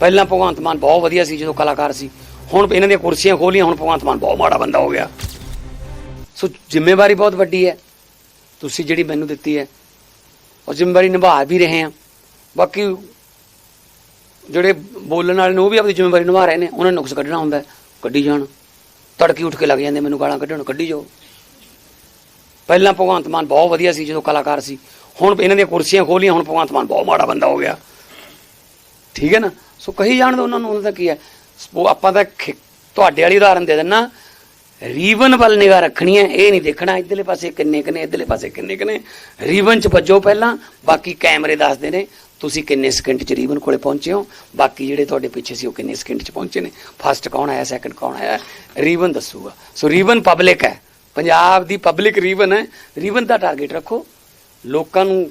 ਪਹਿਲਾਂ ਭਗਵੰਤ ਮਾਨ ਬਹੁਤ ਵਧੀਆ ਸੀ ਜਦੋਂ ਕਲਾਕਾਰ ਸੀ। ਹੁਣ ਇਹਨਾਂ ਦੀਆਂ ਕੁਰਸੀਆਂ ਖੋਲੀਆਂ, ਹੁਣ ਭਗਵੰਤ ਮਾਨ ਬਹੁਤ ਮਾੜਾ ਬੰਦਾ ਹੋ ਗਿਆ। ਸੋ ਜ਼ਿੰਮੇਵਾਰੀ ਬਹੁਤ ਵੱਡੀ ਹੈ। ਤੁਸੀਂ ਜਿਹੜੀ ਮੈਨੂੰ ਦਿੱਤੀ ਹੈ, ਉਹ ਜ਼ਿੰਮੇਵਾਰੀ ਨਿਭਾ ਵੀ ਰਹੇ ਆ ਬਾਕੀ ਜਿਹੜੇ ਬੋਲਣ ਵਾਲੇ ਨੇ, ਉਹ ਵੀ ਆਪਣੀ ਜ਼ਿੰਮੇਵਾਰੀ ਨਿਭਾ ਰਹੇ ਨੇ। ਉਹਨਾਂ ਨੇ ਨੁਕਸ ਕੱਢਣਾ ਹੁੰਦਾ ਕੱਢੀ ਜਾਣ। ਤੜਕੀ ਉੱਠ ਕੇ ਲੱਗ ਜਾਂਦੇ, ਮੈਨੂੰ ਗਾਲਾਂ ਕੱਢਣ, ਕੱਢੀ ਜਾਓ। ਪਹਿਲਾਂ ਭਗਵੰਤ ਮਾਨ ਬਹੁਤ ਵਧੀਆ ਸੀ ਜਦੋਂ ਕਲਾਕਾਰ ਸੀ। ਹੁਣ ਇਹਨਾਂ ਦੀਆਂ ਕੁਰਸੀਆਂ ਖੋਲੀਆਂ, ਹੁਣ ਭਗਵੰਤ ਮਾਨ ਬਹੁਤ ਮਾੜਾ ਬੰਦਾ ਹੋ ਗਿਆ। ਠੀਕ ਹੈ ਨਾ? ਸੋ ਕਹੀ ਜਾਣ ਦੋ ਉਹਨਾਂ ਨੂੰ, ਉਹਨਾਂ ਦਾ ਕੀ ਹੈ? ਉਹ ਆਪਾਂ ਤਾਂ ਖਿ- ਤੁਹਾਡੇ ਵਾਲੀ ਉਦਾਹਰਨ ਦੇ ਦਿੰਨਾ। ਰੀਵਨ ਵੱਲ ਨਿਗਾਹ ਰੱਖਣੀ ਹੈ, ਇਹ ਨਹੀਂ ਦੇਖਣਾ, ਇਧਰਲੇ ਪਾਸੇ ਕਿੰਨੇ ਕਿੰਨੇ ਇਧਰਲੇ ਪਾਸੇ ਕਿੰਨੇ ਕਿੰਨੇ ਰੀਵਨ ਚ ਵੱਜੋ ਪਹਿਲਾਂ, ਬਾਕੀ ਕੈਮਰੇ ਦੱਸਦੇ ਨੇ, ਤੁਸੀਂ ਕਿੰਨੇ ਸਕਿੰਟ ਚ ਰੀਵਨ ਕੋਲੇ ਪਹੁੰਚੇ ਹੋ, ਬਾਕੀ ਜਿਹੜੇ ਤੁਹਾਡੇ ਪਿੱਛੇ ਸੀ ਉਹ ਕਿੰਨੇ ਸਕਿੰਟ ਚ ਪਹੁੰਚੇ ਨੇ। ਫਸਟ ਕੌਣ ਆਇਆ ਸੈਕੰਡ ਕੌਣ ਆਇਆ ਰੀਵਨ ਦੱਸੂਗਾ। ਸੋ ਰੀਵਨ ਪਬਲਿਕ ਹੈ, ਪੰਜਾਬ ਦੀ ਪਬਲਿਕ ਰੀਵਨ ਹੈ। ਰੀਵਨ ਦਾ ਟਾਰਗੇਟ ਰੱਖੋ। ਲੋਕਾਂ ਨੂੰ,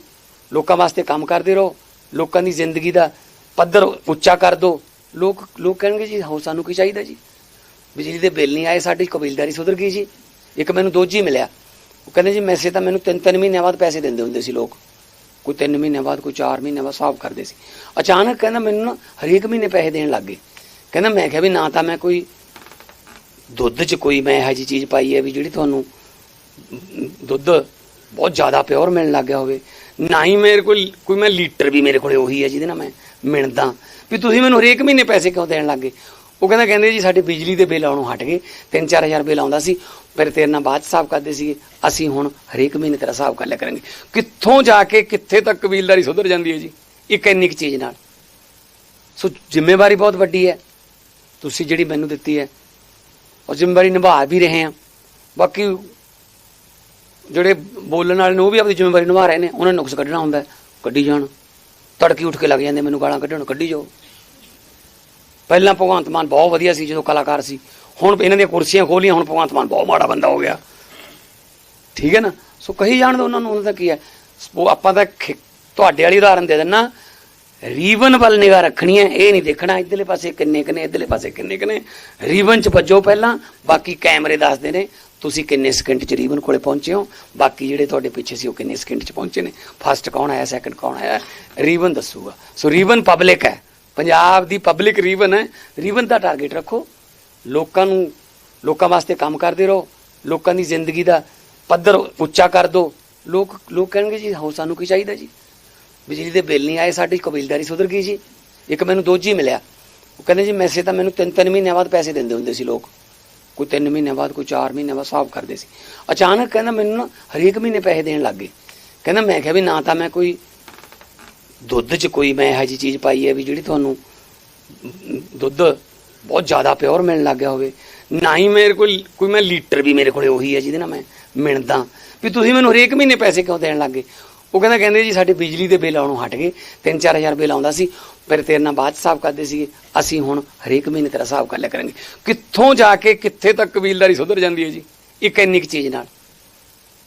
ਲੋਕਾਂ ਵਾਸਤੇ ਕੰਮ ਕਰਦੇ ਰਹੋ। ਲੋਕਾਂ ਦੀ ਜ਼ਿੰਦਗੀ ਦਾ ਪੱਧਰ ਉੱਚਾ ਕਰ ਦਿਓ ਲੋਕ ਲੋਕ ਕਹਿਣਗੇ ਜੀ, ਹੋ, ਸਾਨੂੰ ਕੀ ਚਾਹੀਦਾ ਜੀ? ਬਿਜਲੀ ਦੇ ਬਿੱਲ ਨਹੀਂ ਆਏ, ਸਾਡੀ ਕਬੀਲਦਾਰੀ ਸੁਧਰ ਗਈ ਜੀ। ਇੱਕ ਮੈਨੂੰ ਦੋਜੀ ਮਿਲਿਆ। ਉਹ ਕਹਿੰਦੇ ਜੀ, ਮੈਸੇ ਤਾਂ ਮੈਨੂੰ ਤਿੰਨ ਤਿੰਨ ਮਹੀਨਿਆਂ ਬਾਅਦ ਪੈਸੇ ਦਿੰਦੇ ਹੁੰਦੇ ਸੀ ਲੋਕ। ਕੋਈ ਤਿੰਨ ਮਹੀਨਿਆਂ ਬਾਅਦ, ਕੋਈ ਚਾਰ ਮਹੀਨਿਆਂ ਬਾਅਦ, ਹਿਸਾਬ ਕਰਦੇ ਸੀ। ਅਚਾਨਕ ਕਹਿੰਦਾ ਮੈਨੂੰ ਨਾ ਹਰੇਕ ਮਹੀਨੇ ਪੈਸੇ ਦੇਣ ਲੱਗ ਗਏ। ਕਹਿੰਦਾ ਮੈਂ ਕਿਹਾ ਵੀ ਨਾ ਤਾਂ ਮੈਂ ਕੋਈ ਦੁੱਧ 'ਚ ਕੋਈ ਮੈਂ ਇਹੋ ਜਿਹੀ ਚੀਜ਼ ਪਾਈ ਹੈ ਵੀ ਜਿਹੜੀ ਤੁਹਾਨੂੰ ਦੁੱਧ ਬਹੁਤ ਜ਼ਿਆਦਾ ਪਿਓਰ ਮਿਲਣ ਲੱਗ ਗਿਆ ਹੋਵੇ। ਨਾ ਹੀ ਮੇਰੇ ਕੋਲ, ਕੋਈ ਮੈਂ ਲੀਟਰ ਵੀ ਮੇਰੇ ਕੋਲੇ ਉਹੀ ਹੈ ਜਿਹਦੇ ਨਾਲ ਮੈਂ ਮਿਣਦਾ। ਵੀ ਤੁਸੀਂ ਮੈਨੂੰ ਹਰੇਕ ਮਹੀਨੇ ਪੈਸੇ ਕਿਉਂ ਦੇਣ ਲੱਗੇ ਉਹ ਕਹਿੰਦਾ, ਕਹਿੰਦੇ ਜੀ, ਸਾਡੇ ਬਿਜਲੀ ਦੇ ਬਿੱਲ ਆਉਣੋਂ ਹਟ ਗਏ। 3-4000 ਬਿੱਲ ਆਉਂਦਾ ਸੀ। ਫਿਰ ਤੇਰੇ ਨਾਲ ਬਾਅਦ 'ਚ ਹਿਸਾਬ ਕਰਦੇ ਸੀਗੇ। ਅਸੀਂ ਹੁਣ ਹਰੇਕ ਮਹੀਨੇ ਤੇਰਾ ਹਿਸਾਬ ਕਰ ਲਿਆ ਕਰਾਂਗੇ। ਕਿੱਥੋਂ ਜਾ ਕੇ, ਕਿੱਥੇ ਤੱਕ ਕਬੀਲਦਾਰੀ ਸੁਧਰ ਜਾਂਦੀ ਹੈ ਜੀ? ਇੱਕ ਇੰਨੀ ਕੁ ਚੀਜ਼ ਨਾਲ। ਸੋ ਜ਼ਿੰਮੇਵਾਰੀ ਬਹੁਤ ਵੱਡੀ ਹੈ। ਤੁਸੀਂ ਜਿਹੜੀ ਮੈਨੂੰ ਦਿੱਤੀ ਹੈ, ਉਹ ਜ਼ਿੰਮੇਵਾਰੀ ਨਿਭਾ ਵੀ ਰਹੇ ਹਾਂ। ਬਾਕੀ ਜਿਹੜੇ ਬੋਲਣ ਵਾਲੇ ਨੇ, ਉਹ ਵੀ ਆਪਣੀ ਜ਼ਿੰਮੇਵਾਰੀ ਨਿਭਾ ਰਹੇ ਨੇ। ਉਹਨਾਂ ਨੂੰ ਨੁਕਸ ਕੱਢਣਾ ਹੁੰਦਾ ਕੱਢੀ ਜਾਣ। ਤੜਕੀ ਉੱਠ ਕੇ ਲੱਗ ਜਾਂਦੇ, ਮੈਨੂੰ ਗਾਲਾਂ ਕੱਢਣ, ਕੱਢੀ ਜਾਓ। ਪਹਿਲਾਂ ਭਗਵੰਤ ਮਾਨ ਬਹੁਤ ਵਧੀਆ ਸੀ, ਜਦੋਂ ਕਲਾਕਾਰ ਸੀ। ਹੁਣ ਇਹਨਾਂ ਦੀਆਂ ਕੁਰਸੀਆਂ ਖੋਲੀਆਂ, ਹੁਣ ਭਗਵੰਤ ਮਾਨ ਬਹੁਤ ਮਾੜਾ ਬੰਦਾ ਹੋ ਗਿਆ। ਠੀਕ ਹੈ ਨਾ? ਸੋ ਕਹੀ ਜਾਣ ਦੋ ਉਹਨਾਂ ਨੂੰ, ਉਹਨਾਂ ਦਾ ਕੀ ਹੈ? ਉਹ ਆਪਾਂ ਤਾਂ ਖਿ- ਤੁਹਾਡੇ ਵਾਲੀ ਉਦਾਹਰਨ ਦੇ ਦਿੰਨਾ। ਰੀਵਨ ਵੱਲ ਨਿਗਾਹ ਰੱਖਣੀ ਹੈ, ਇਹ ਨਹੀਂ ਦੇਖਣਾ। ਇਧਰਲੇ ਪਾਸੇ ਕਿੰਨੇ ਕਿੰਨੇ ਇਧਰਲੇ ਪਾਸੇ ਕਿੰਨੇ ਕਿੰਨੇ ਰੀਵਨ ਚ ਵੱਜੋ ਪਹਿਲਾਂ, ਬਾਕੀ ਕੈਮਰੇ ਦੱਸਦੇ ਨੇ। ਤੁਸੀਂ ਕਿੰਨੇ ਸਕਿੰਟ ਚ ਰੀਵਨ ਕੋਲੇ ਪਹੁੰਚੇ ਹੋ? ਬਾਕੀ ਜਿਹੜੇ ਤੁਹਾਡੇ ਪਿੱਛੇ ਸੀ ਉਹ ਕਿੰਨੇ ਸਕਿੰਟ ਚ ਪਹੁੰਚੇ ਨੇ? ਫਸਟ ਕੌਣ ਆਇਆ ਸੈਕੰਡ ਕੌਣ ਆਇਆ? ਰੀਵਨ ਦੱਸੂਗਾ। ਸੋ ਰੀਵਨ ਪਬਲਿਕ ਹੈ। ਪੰਜਾਬ ਦੀ ਪਬਲਿਕ ਰੀਵਨ ਹੈ। ਰੀਵਨ ਦਾ ਟਾਰਗੇਟ ਰੱਖੋ। ਲੋਕਾਂ ਨੂੰ, ਲੋਕਾਂ ਵਾਸਤੇ ਕੰਮ ਕਰਦੇ ਰਹੋ। ਲੋਕਾਂ ਦੀ ਜ਼ਿੰਦਗੀ ਦਾ ਪੱਧਰ ਉੱਚਾ ਕਰ ਦਿਓ। ਲੋਕ ਲੋਕ ਕਹਿਣਗੇ ਜੀ, ਹੋ, ਸਾਨੂੰ ਕੀ ਚਾਹੀਦਾ ਜੀ? ਬਿਜਲੀ ਦੇ ਬਿੱਲ ਨਹੀਂ ਆਏ, ਸਾਡੀ ਕਬੀਲਦਾਰੀ ਸੁਧਰ ਗਈ ਜੀ। ਇੱਕ ਮੈਨੂੰ ਦੋਜੀ ਮਿਲਿਆ। ਉਹ ਕਹਿੰਦੇ ਜੀ, ਮੈਸੇਜ ਤਾਂ ਮੈਨੂੰ ਤਿੰਨ ਤਿੰਨ ਮਹੀਨਿਆਂ ਬਾਅਦ ਪੈਸੇ ਦਿੰਦੇ ਹੁੰਦੇ ਸੀ ਲੋਕ। ਕੋਈ ਤਿੰਨ ਮਹੀਨਿਆਂ ਬਾਅਦ, ਕੋਈ 4 ਮਹੀਨਿਆਂ ਬਾਅਦ ਹਿਸਾਬ ਕਰਦੇ ਸੀ। ਅਚਾਨਕ ਕਹਿੰਦਾ ਮੈਨੂੰ ਨਾ ਹਰੇਕ ਮਹੀਨੇ ਪੈਸੇ ਦੇਣ ਲੱਗ ਗਏ। ਕਹਿੰਦਾ ਮੈਂ ਕਿਹਾ ਵੀ ਨਾ ਤਾਂ ਮੈਂ ਕੋਈ ਦੁੱਧ 'ਚ ਕੋਈ ਮੈਂ ਇਹੋ ਜਿਹੀ ਚੀਜ਼ ਪਾਈ ਹੈ ਵੀ ਜਿਹੜੀ ਤੁਹਾਨੂੰ ਦੁੱਧ ਬਹੁਤ ਜ਼ਿਆਦਾ ਪਿਓਰ ਮਿਲਣ ਲੱਗ ਗਿਆ ਹੋਵੇ। ਨਾ ਹੀ ਮੇਰੇ ਕੋਲ, ਕੋਈ ਮੈਂ ਲੀਟਰ ਵੀ ਮੇਰੇ ਕੋਲੇ ਉਹੀ ਹੈ ਜਿਹਦੇ ਨਾਲ ਮੈਂ ਮਿਣਦਾ। ਵੀ ਤੁਸੀਂ ਮੈਨੂੰ ਹਰੇਕ ਮਹੀਨੇ ਪੈਸੇ ਕਿਉਂ ਦੇਣ ਲੱਗੇ ਉਹ ਕਹਿੰਦਾ, ਕਹਿੰਦੇ ਜੀ, ਸਾਡੇ ਬਿਜਲੀ ਦੇ ਬਿੱਲ ਆਉਣੋਂ ਹਟ ਗਏ। 3-4000 ਬਿੱਲ ਆਉਂਦਾ ਸੀ। ਫਿਰ ਤੇਰੇ ਨਾਲ ਬਾਅਦ 'ਚ ਹਿਸਾਬ ਕਰਦੇ ਸੀਗੇ। ਅਸੀਂ ਹੁਣ ਹਰੇਕ ਮਹੀਨੇ ਤੇਰਾ ਹਿਸਾਬ ਕਰ ਲਿਆ ਕਰਾਂਗੇ। ਕਿੱਥੋਂ ਜਾ ਕੇ, ਕਿੱਥੇ ਤੱਕ ਕਬੀਲਦਾਰੀ ਸੁਧਰ ਜਾਂਦੀ ਹੈ ਜੀ? ਇੱਕ ਇੰਨੀ ਕੁ ਚੀਜ਼ ਨਾਲ।